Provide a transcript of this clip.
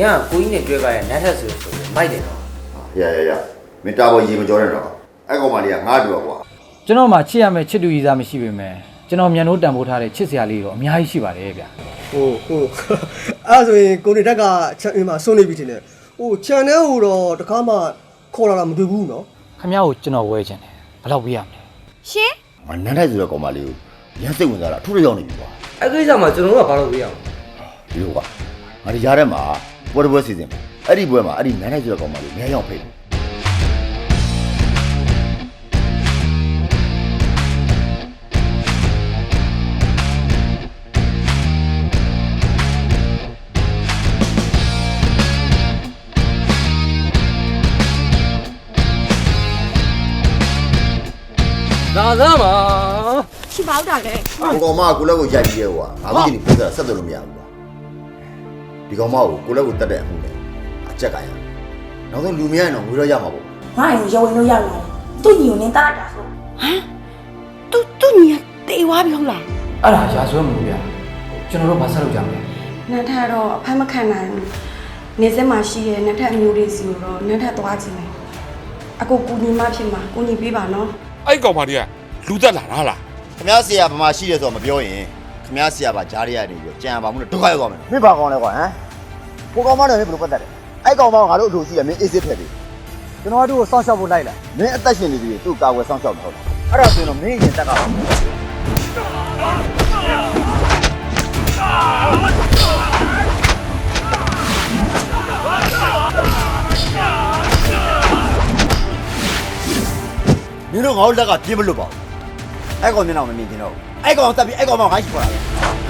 ညကကိုကြီးနဲ့တွေ့ကြရဲ့နတ်ထက်ဆိုဆိုပြီးမိုက်တယ်နော်ရရရမင်းတာပေါ်ရေမကြောနဲ့တော့အဲ့ကောင်မလေးကငါ့တူကွာကျွန်တော်မှချစ်ရမယ့်ချစ်တူရည်စားမရှိပေမဲ့ကျွန်တော်မြန်လို့တန်ဖိုးထားတဲ့ချစ်စရာလေးတော့အများကြီးရှိပါတယ်ဗျာဟိုဟိုအဲ့ဒါဆိုရင်ကိုနေတက်ကချက်အင်းမှာစွန့်နေပြီထင်တယ်ဟို channel ဟိုတော့တခါမှခေါ်လာတာမတွေ့ဘူးနော်ခမ ्या ကိုကျွန်တော်ဝဲချင်တယ်ဘယ်တော့ပြရမလဲရှင်ငါနန်းထိုက်ဆိုတဲ့ကောင်မလေးကိုရမ်းစိတ်ဝင်စားတာအထူးရောက်နေပြီကွာအဲ့ကိစ္စမှာကျွန်တော်တို့ကဘာလို့ပြရအောင်ဒီလိုကွာ ငါဒီကြားထဲမှာပွဲတစ်ပွဲစီစဉ်မယ်အဲ့ဒီပွဲမှာအဲ့ဒီနန်းထိုက်ဆိုတဲ့ကောင်မလေးငဲရောက်ဖိတ်တယ်လာသားမှာ ရှိပါဦးတာလေဟိုကောင်မကကိုလက်ကိုရိုက်ပြီးရဲကွာငါတို့ဒီနေ့ပြောတာဆက်သွယ်လို့မရဘူးကွာ ဒီကောင်မကိုကိုလက်ကိုတတ်တဲ့အမှုနဲ့အကြက်ကရနောက်ဆုံးလူမရရင်တော့ငွေတော့ရမှာပေါ့ငါ့ရင်ရဝင်လို့ရလာတယ်သူ့ညီကိုနင်းတားတာဆိုသူသူ့ညီကတေဝါပြီဟုတ်လားအဲ့ဒါရာဇဝတ်မှုဗျာကျွန်တော်တို့ဘာဆက်လုပ်ကြမလဲနတ်ထက်တော့အဖက်မခံနိုင်ဘူးနေစက်မှာရှိရဲ့နတ်ထက်အမျိုးလေးစီကိုတော့နတ်ထက်သွားခြင်းတယ်အကိုကူညီမဖြစ်မှာကူညီပေးပါနော်အဲ့ကောင်မတွေကလူသက်လာတာလားခမားဆရာဗမာရှိတယ်ဆိုတော့မပြောရင် ခမားဆရာပါကြားရရနေပြီးကြံပါမှုနဲ့ဒုက္ခရောက်သွားမယ်မင်းဘာကောင်းလဲကွာဟမ်ကိုကောင်မနဲ့မင်းဘယ်လိုပတ်သက်လဲအဲ့ကောင်မကငါတို့အလိုရှိတယ်မင်းအေးစစ်ထည့်ပြီကျွန်တော်တို့ကိုစောင့်ရှောက်ဖို့လိုက်လာမင်းအသက်ရှင်နေပြီသူ့ကာဝယ်ဆောင်ရှောက်မှာဟုတ်လားအဲ့ဒါဆိုရင်တော့မင်းရင်တက်ကပါမင်းတို့ငါတို့လက်ကပြေးမလွတ်ပါဘူး အဲ့ကောင်မျက်နှာမမြင်ချင်တော့ဘူးအဲ့ကောင်တက်ပြီးအဲ့ကောင်မှငါရှိခေါ်တာပဲ